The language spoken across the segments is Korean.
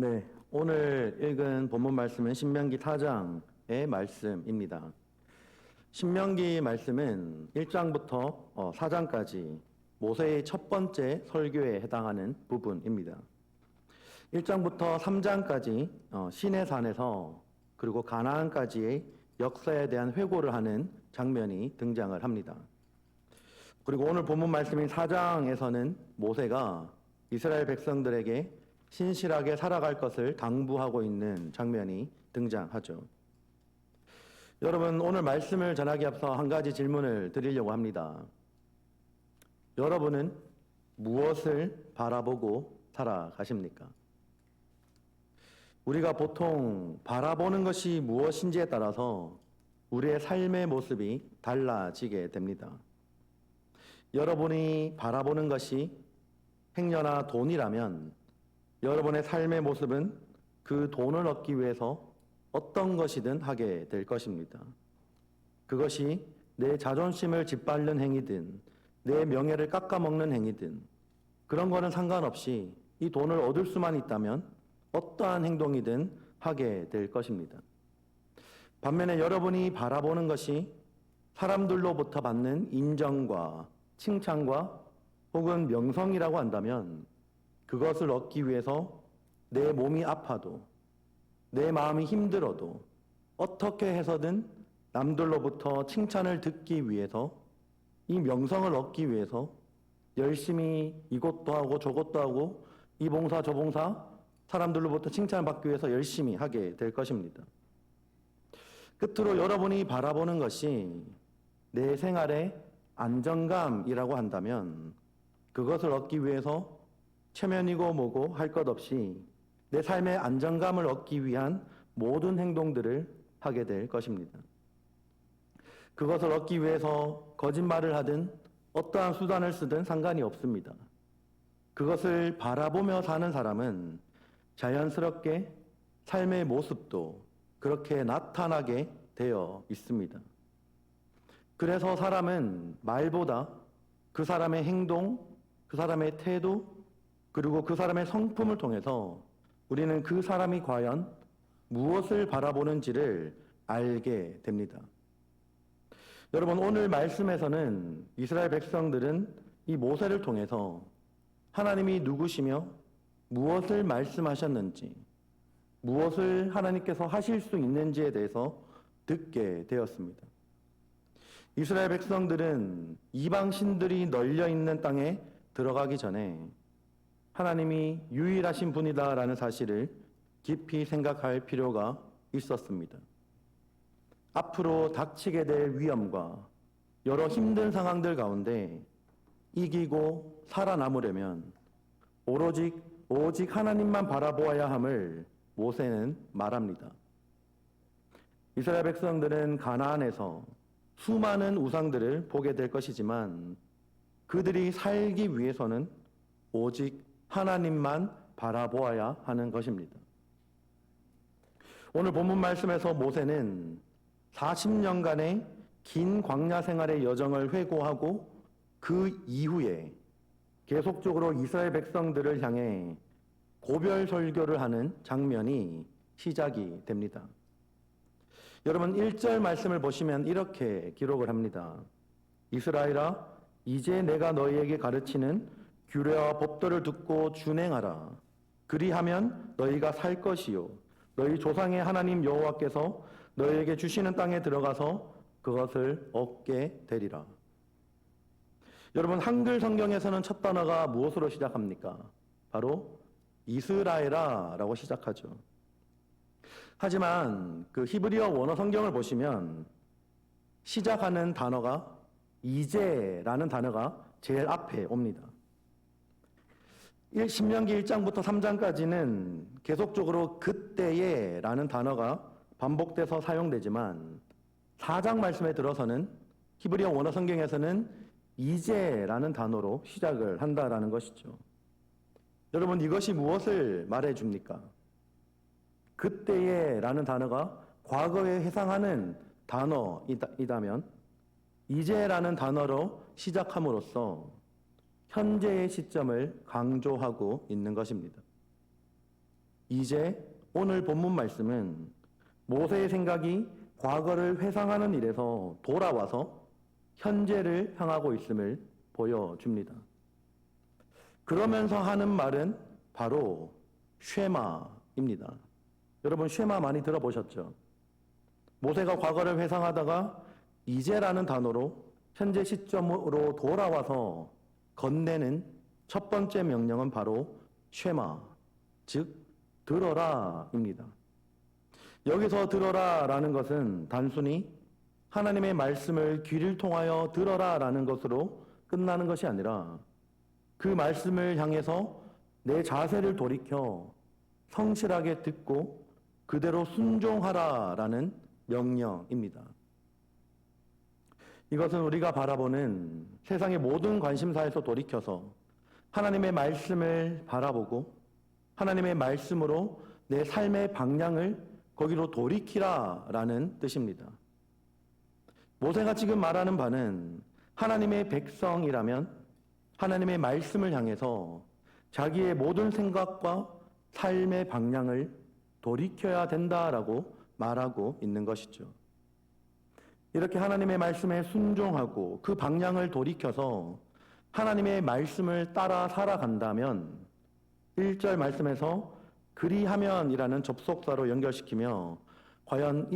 네, 오늘 읽은 본문 말씀은 신명기 4장의 말씀입니다. 신명기 말씀은 1장부터 4장까지 모세의 첫 번째 설교에 해당하는 부분입니다. 1장부터 3장까지 신의 산에서 그리고 가나안까지의 역사에 대한 회고를 하는 장면이 등장을 합니다. 그리고 오늘 본문 말씀인 4장에서는 모세가 이스라엘 백성들에게 신실하게 살아갈 것을 당부하고 있는 장면이 등장하죠. 여러분, 오늘 말씀을 전하기 앞서 한 가지 질문을 드리려고 합니다. 여러분은 무엇을 바라보고 살아가십니까? 우리가 보통 바라보는 것이 무엇인지에 따라서 우리의 삶의 모습이 달라지게 됩니다. 여러분이 바라보는 것이 행여나 돈이라면 여러분의 삶의 모습은 그 돈을 얻기 위해서 어떤 것이든 하게 될 것입니다. 그것이 내 자존심을 짓밟는 행위든 내 명예를 깎아먹는 행위든 그런 거는 상관없이 이 돈을 얻을 수만 있다면 어떠한 행동이든 하게 될 것입니다. 반면에 여러분이 바라보는 것이 사람들로부터 받는 인정과 칭찬과 혹은 명성이라고 한다면 그것을 얻기 위해서 내 몸이 아파도 내 마음이 힘들어도 어떻게 해서든 남들로부터 칭찬을 듣기 위해서 이 명성을 얻기 위해서 열심히 이것도 하고 저것도 하고 이 봉사 저 봉사 사람들로부터 칭찬을 받기 위해서 열심히 하게 될 것입니다. 끝으로 여러분이 바라보는 것이 내 생활의 안정감이라고 한다면 그것을 얻기 위해서 체면이고 뭐고 할 것 없이 내 삶의 안정감을 얻기 위한 모든 행동들을 하게 될 것입니다. 그것을 얻기 위해서 거짓말을 하든 어떠한 수단을 쓰든 상관이 없습니다. 그것을 바라보며 사는 사람은 자연스럽게 삶의 모습도 그렇게 나타나게 되어 있습니다. 그래서 사람은 말보다 그 사람의 행동, 그 사람의 태도, 그리고 그 사람의 성품을 통해서 우리는 그 사람이 과연 무엇을 바라보는지를 알게 됩니다. 여러분, 오늘 말씀에서는 이스라엘 백성들은 이 모세를 통해서 하나님이 누구시며 무엇을 말씀하셨는지, 무엇을 하나님께서 하실 수 있는지에 대해서 듣게 되었습니다. 이스라엘 백성들은 이방 신들이 널려 있는 땅에 들어가기 전에 하나님이 유일하신 분이다라는 사실을 깊이 생각할 필요가 있었습니다. 앞으로 닥치게 될 위험과 여러 힘든 상황들 가운데 이기고 살아남으려면 오로지 오직 하나님만 바라보아야 함을 모세는 말합니다. 이스라엘 백성들은 가나안에서 수많은 우상들을 보게 될 것이지만 그들이 살기 위해서는 오직 하나님만 바라보아야 하는 것입니다. 오늘 본문 말씀에서 모세는 40년간의 긴 광야 생활의 여정을 회고하고 그 이후에 계속적으로 이스라엘 백성들을 향해 고별 설교를 하는 장면이 시작이 됩니다. 여러분 1절 말씀을 보시면 이렇게 기록을 합니다. 이스라엘아 이제 내가 너희에게 가르치는 규례와 법도를 듣고 준행하라. 그리하면 너희가 살 것이요. 너희 조상의 하나님 여호와께서 너희에게 주시는 땅에 들어가서 그것을 얻게 되리라. 여러분 한글 성경에서는 첫 단어가 무엇으로 시작합니까? 바로 이스라엘아라고 시작하죠. 하지만 그 히브리어 원어 성경을 보시면 시작하는 단어가 이제라는 단어가 제일 앞에 옵니다. 신명기 1장부터 3장까지는 계속적으로 그때에 라는 단어가 반복돼서 사용되지만 4장 말씀에 들어서는 히브리어 원어 성경에서는 이제라는 단어로 시작을 한다라는 것이죠. 여러분 이것이 무엇을 말해 줍니까? 그때에 라는 단어가 과거에 해상하는 단어이다면 이제라는 단어로 시작함으로써 현재의 시점을 강조하고 있는 것입니다. 이제 오늘 본문 말씀은 모세의 생각이 과거를 회상하는 일에서 돌아와서 현재를 향하고 있음을 보여줍니다. 그러면서 하는 말은 바로 쉐마입니다. 여러분 쉐마 많이 들어보셨죠? 모세가 과거를 회상하다가 이제라는 단어로 현재 시점으로 돌아와서 건네는 첫 번째 명령은 바로 쉐마, 즉 들어라입니다. 여기서 들어라라는 것은 단순히 하나님의 말씀을 귀를 통하여 들어라라는 것으로 끝나는 것이 아니라 그 말씀을 향해서 내 자세를 돌이켜 성실하게 듣고 그대로 순종하라라는 명령입니다. 이것은 우리가 바라보는 세상의 모든 관심사에서 돌이켜서 하나님의 말씀을 바라보고 하나님의 말씀으로 내 삶의 방향을 거기로 돌이키라 라는 뜻입니다. 모세가 지금 말하는 바는 하나님의 백성이라면 하나님의 말씀을 향해서 자기의 모든 생각과 삶의 방향을 돌이켜야 된다라고 말하고 있는 것이죠. 이렇게 하나님의 말씀에 순종하고 그 방향을 돌이켜서 하나님의 말씀을 따라 살아간다면 1절 말씀에서 그리하면이라는 접속사로 연결시키며 과연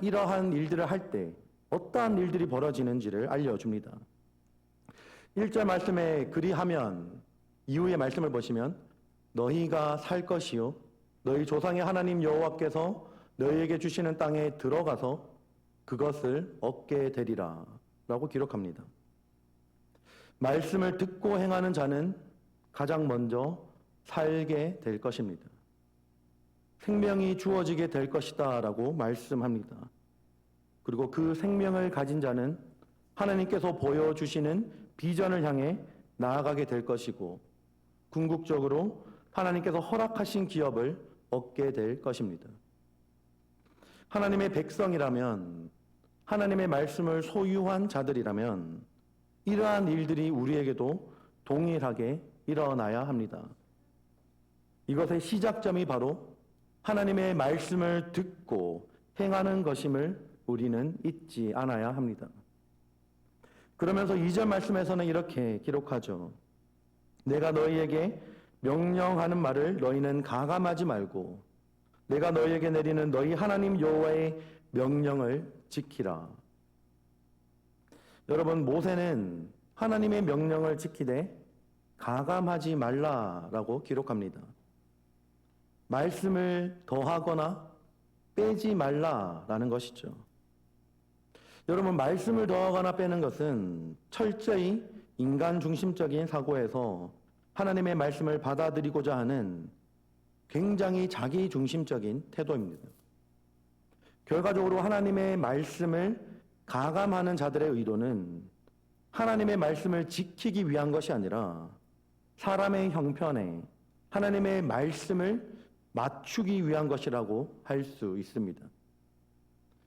이러한 일들을 할 때 어떠한 일들이 벌어지는지를 알려줍니다. 1절 말씀에 그리하면 이후의 말씀을 보시면 너희가 살 것이요 너희 조상의 하나님 여호와께서 너희에게 주시는 땅에 들어가서 그것을 얻게 되리라 라고 기록합니다. 말씀을 듣고 행하는 자는 가장 먼저 살게 될 것입니다. 생명이 주어지게 될 것이다 라고 말씀합니다. 그리고 그 생명을 가진 자는 하나님께서 보여주시는 비전을 향해 나아가게 될 것이고 궁극적으로 하나님께서 허락하신 기업을 얻게 될 것입니다. 하나님의 백성이라면 하나님의 말씀을 소유한 자들이라면 이러한 일들이 우리에게도 동일하게 일어나야 합니다. 이것의 시작점이 바로 하나님의 말씀을 듣고 행하는 것임을 우리는 잊지 않아야 합니다. 그러면서 이전 말씀에서는 이렇게 기록하죠. 내가 너희에게 명령하는 말을 너희는 가감하지 말고 내가 너희에게 내리는 너희 하나님 여호와의 명령을 지키라. 여러분 모세는 하나님의 명령을 지키되 가감하지 말라라고 기록합니다. 말씀을 더하거나 빼지 말라라는 것이죠. 여러분 말씀을 더하거나 빼는 것은 철저히 인간 중심적인 사고에서 하나님의 말씀을 받아들이고자 하는 굉장히 자기 중심적인 태도입니다. 결과적으로 하나님의 말씀을 가감하는 자들의 의도는 하나님의 말씀을 지키기 위한 것이 아니라 사람의 형편에 하나님의 말씀을 맞추기 위한 것이라고 할 수 있습니다.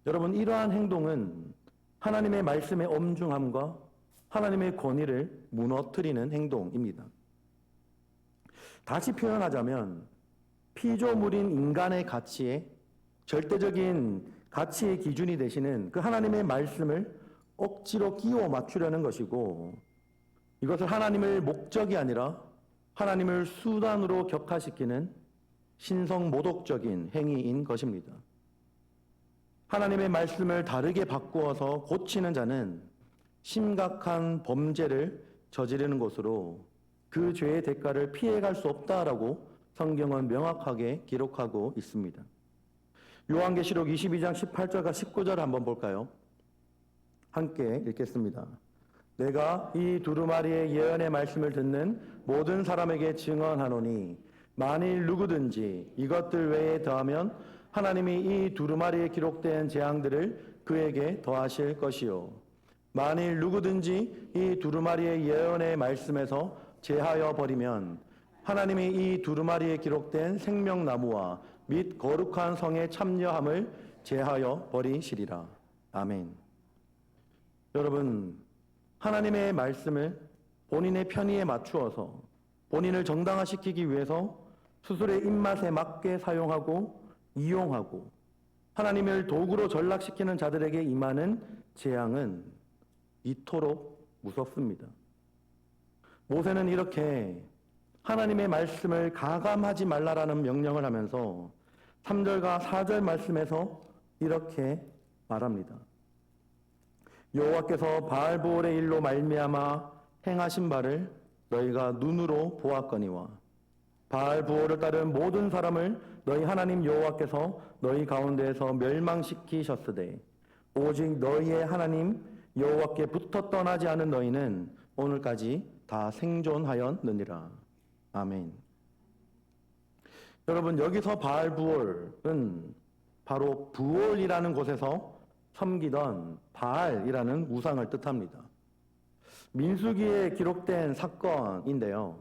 여러분, 이러한 행동은 하나님의 말씀의 엄중함과 하나님의 권위를 무너뜨리는 행동입니다. 다시 표현하자면 피조물인 인간의 가치에 절대적인 가치의 기준이 되시는 그 하나님의 말씀을 억지로 끼워 맞추려는 것이고 이것을 하나님을 목적이 아니라 하나님을 수단으로 격화시키는 신성 모독적인 행위인 것입니다. 하나님의 말씀을 다르게 바꾸어서 고치는 자는 심각한 범죄를 저지르는 것으로 그 죄의 대가를 피해갈 수 없다라고 성경은 명확하게 기록하고 있습니다. 요한계시록 22장 18절과 19절 한번 볼까요? 함께 읽겠습니다. 내가 이 두루마리의 예언의 말씀을 듣는 모든 사람에게 증언하노니 만일 누구든지 이것들 외에 더하면 하나님이 이 두루마리에 기록된 재앙들을 그에게 더하실 것이요 만일 누구든지 이 두루마리의 예언의 말씀에서 제하여 버리면 하나님이 이 두루마리에 기록된 생명나무와 및 거룩한 성에 참여함을 제하여 버리시리라. 아멘. 여러분, 하나님의 말씀을 본인의 편의에 맞추어서 본인을 정당화시키기 위해서 수술의 입맛에 맞게 사용하고 이용하고 하나님을 도구로 전락시키는 자들에게 임하는 재앙은 이토록 무섭습니다. 모세는 이렇게 하나님의 말씀을 가감하지 말라라는 명령을 하면서 3절과 4절 말씀에서 이렇게 말합니다. 여호와께서 바알보올의 일로 말미암아 행하신 바를 너희가 눈으로 보았거니와 바알부올을 따른 모든 사람을 너희 하나님 여호와께서 너희 가운데에서 멸망시키셨으되 오직 너희의 하나님 여호와께 붙어 떠나지 않은 너희는 오늘까지 다 생존하였느니라. 아멘. 여러분 여기서 바알 부올은 바로 부올이라는 곳에서 섬기던 바알이라는 우상을 뜻합니다. 민수기에 기록된 사건인데요.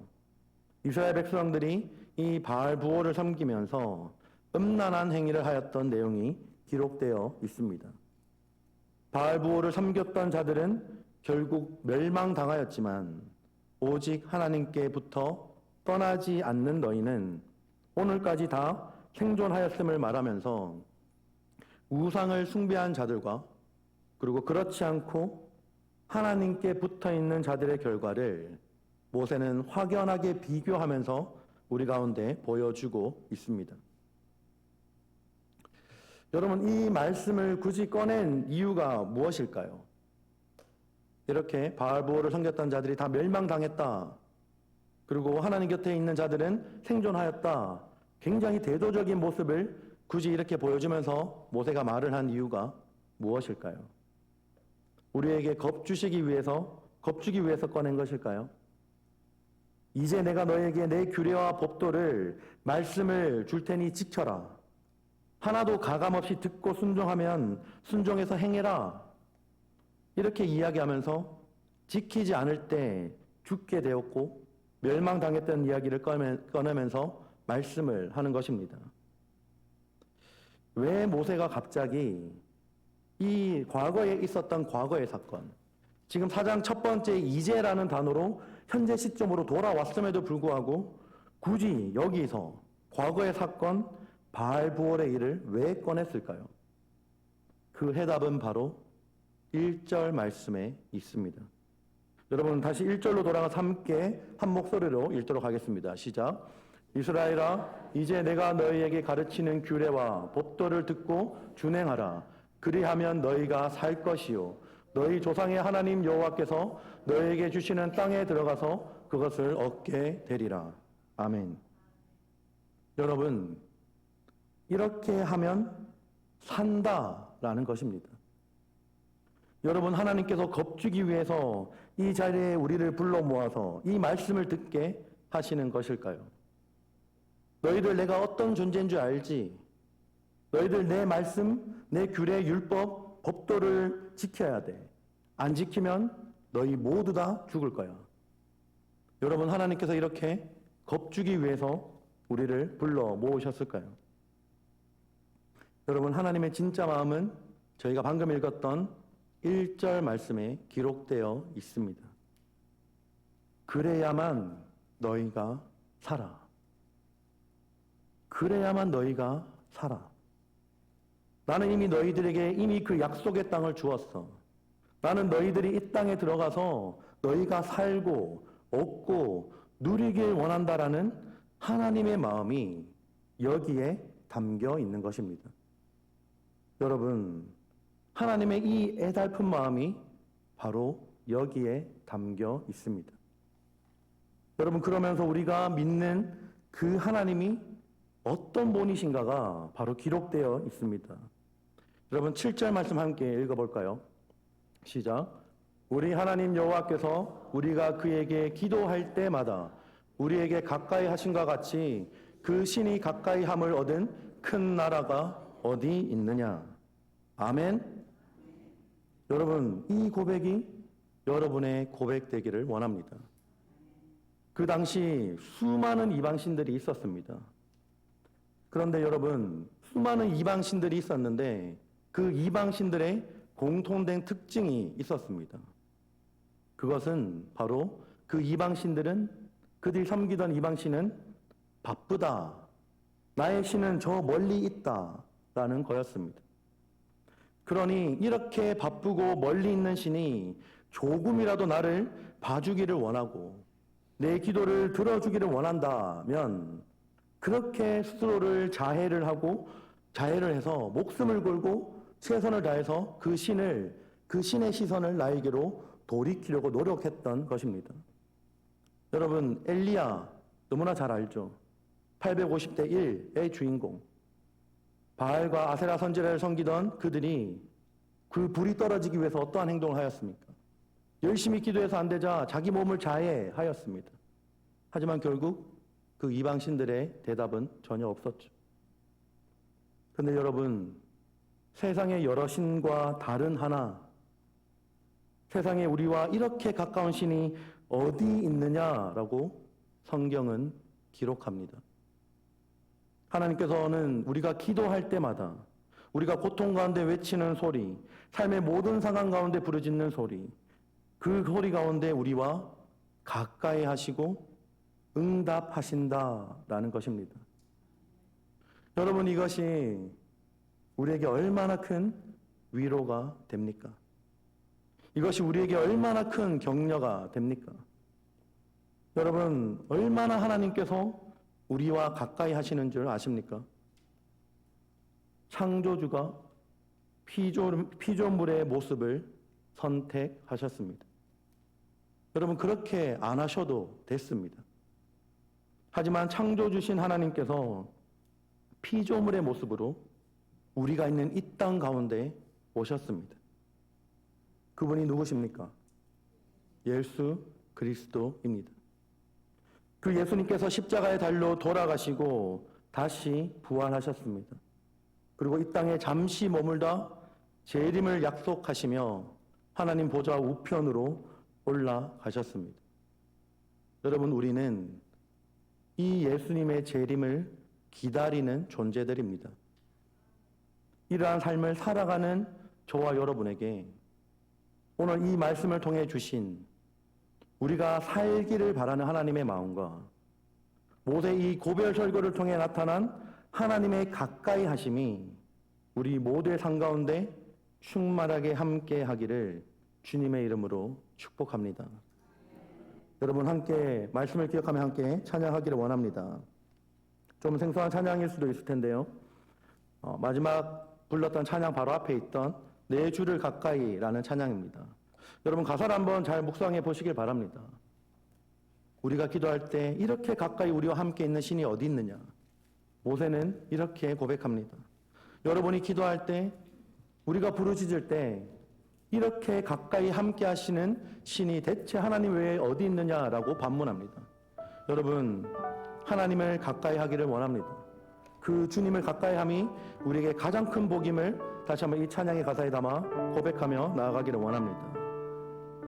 이스라엘 백성들이 이 바알 부호를 섬기면서 음란한 행위를 하였던 내용이 기록되어 있습니다. 바알 부호를 섬겼던 자들은 결국 멸망당하였지만 오직 하나님께부터 떠나지 않는 너희는 오늘까지 다 생존하였음을 말하면서 우상을 숭배한 자들과 그리고 그렇지 않고 하나님께 붙어 있는 자들의 결과를 모세는 확연하게 비교하면서 우리 가운데 보여주고 있습니다. 여러분, 이 말씀을 굳이 꺼낸 이유가 무엇일까요? 이렇게 바알보를 섬겼던 자들이 다 멸망당했다. 그리고 하나님 곁에 있는 자들은 생존하였다. 굉장히 대도적인 모습을 굳이 이렇게 보여주면서 모세가 말을 한 이유가 무엇일까요? 우리에게 겁주시기 위해서, 겁주기 위해서 꺼낸 것일까요? 이제 내가 너에게 내 규례와 법도를 말씀을 줄 테니 지켜라. 하나도 가감 없이 듣고 순종하면 순종해서 행해라. 이렇게 이야기하면서 지키지 않을 때 죽게 되었고 멸망당했던 이야기를 꺼내면서 말씀을 하는 것입니다. 왜 모세가 갑자기 이 과거에 있었던 과거의 사건, 지금 사장 첫 번째 이제라는 단어로 현재 시점으로 돌아왔음에도 불구하고 굳이 여기서 과거의 사건 바알부올의 일을 왜 꺼냈을까요? 그 해답은 바로 1절 말씀에 있습니다. 여러분 다시 1절로 돌아가서 함께 한 목소리로 읽도록 하겠습니다. 시작. 이스라엘아 이제 내가 너희에게 가르치는 규례와 법도를 듣고 준행하라. 그리하면 너희가 살 것이요 너희 조상의 하나님 여호와께서 너희에게 주시는 땅에 들어가서 그것을 얻게 되리라. 아멘. 여러분, 이렇게 하면 산다라는 것입니다. 여러분, 하나님께서 겁주기 위해서 이 자리에 우리를 불러 모아서 이 말씀을 듣게 하시는 것일까요? 너희들 내가 어떤 존재인 줄 알지? 너희들 내 말씀, 내 규례, 율법, 법도를 지켜야 돼. 안 지키면 너희 모두 다 죽을 거야. 여러분, 하나님께서 이렇게 겁주기 위해서 우리를 불러 모으셨을까요? 여러분, 하나님의 진짜 마음은 저희가 방금 읽었던 1절 말씀에 기록되어 있습니다. 그래야만 너희가 살아. 그래야만 너희가 살아. 나는 이미 너희들에게 이미 그 약속의 땅을 주었어. 나는 너희들이 이 땅에 들어가서 너희가 살고 얻고 누리길 원한다라는 하나님의 마음이 여기에 담겨 있는 것입니다. 여러분, 하나님의 이 애달픈 마음이 바로 여기에 담겨 있습니다. 여러분, 그러면서 우리가 믿는 그 하나님이 어떤 분이신가가 바로 기록되어 있습니다. 여러분, 7절 말씀 함께 읽어볼까요? 시작. 우리 하나님 여호와께서 우리가 그에게 기도할 때마다 우리에게 가까이 하신과 같이 그 신이 가까이 함을 얻은 큰 나라가 어디 있느냐? 아멘. 여러분, 이 고백이 여러분의 고백 되기를 원합니다. 그 당시 수많은 이방신들이 있었습니다. 그런데 여러분, 수많은 이방신들이 있었는데 그 이방신들의 공통된 특징이 있었습니다. 그것은 바로 그 이방신들은 그들이 섬기던 이방신은 바쁘다. 나의 신은 저 멀리 있다. 라는 거였습니다. 그러니 이렇게 바쁘고 멀리 있는 신이 조금이라도 나를 봐주기를 원하고 내 기도를 들어주기를 원한다면 그렇게 스스로를 자해를 하고 자해를 해서 목숨을 걸고 최선을 다해서 그 신을 그 신의 시선을 나에게로 돌이키려고 노력했던 것입니다. 여러분 엘리야 너무나 잘 알죠. 850대 1의 주인공. 바알과 아세라 선지자를 섬기던 그들이 그 불이 떨어지기 위해서 어떠한 행동을 하였습니까? 열심히 기도해서 안 되자 자기 몸을 자해하였습니다. 하지만 결국 그 이방 신들의 대답은 전혀 없었죠. 그런데 여러분, 세상의 여러 신과 다른 하나, 세상에 우리와 이렇게 가까운 신이 어디 있느냐라고 성경은 기록합니다. 하나님께서는 우리가 기도할 때마다 우리가 고통 가운데 외치는 소리, 삶의 모든 상황 가운데 부르짖는 소리, 그 소리 가운데 우리와 가까이 하시고 응답하신다라는 것입니다. 여러분 이것이 우리에게 얼마나 큰 위로가 됩니까? 이것이 우리에게 얼마나 큰 격려가 됩니까? 여러분 얼마나 하나님께서 우리와 가까이 하시는 줄 아십니까? 창조주가 피조, 피조물의 모습을 선택하셨습니다. 여러분, 그렇게 안 하셔도 됐습니다. 하지만 창조주신 하나님께서 피조물의 모습으로 우리가 있는 이 땅 가운데 오셨습니다. 그분이 누구십니까? 예수 그리스도입니다. 그 예수님께서 십자가의 달로 돌아가시고 다시 부활하셨습니다. 그리고 이 땅에 잠시 머물다 재림을 약속하시며 하나님 보좌 우편으로 올라가셨습니다. 여러분, 우리는 이 예수님의 재림을 기다리는 존재들입니다. 이러한 삶을 살아가는 저와 여러분에게 오늘 이 말씀을 통해 주신 우리가 살기를 바라는 하나님의 마음과 모세 이 고별 설교를 통해 나타난 하나님의 가까이 하심이 우리 모두의 삶 가운데 충만하게 함께 하기를 주님의 이름으로 축복합니다. 여러분 함께 말씀을 기억하며 함께 찬양하기를 원합니다. 좀 생소한 찬양일 수도 있을 텐데요. 어, 마지막 불렀던 찬양 바로 앞에 있던 내 주를 가까이라는 찬양입니다. 여러분 가사를 한번 잘 묵상해 보시길 바랍니다. 우리가 기도할 때 이렇게 가까이 우리와 함께 있는 신이 어디 있느냐? 모세는 이렇게 고백합니다. 여러분이 기도할 때 우리가 부르짖을 때 이렇게 가까이 함께 하시는 신이 대체 하나님 외에 어디 있느냐라고 반문합니다. 여러분 하나님을 가까이 하기를 원합니다. 그 주님을 가까이 함이 우리에게 가장 큰 복임을 다시 한번 이 찬양의 가사에 담아 고백하며 나아가기를 원합니다.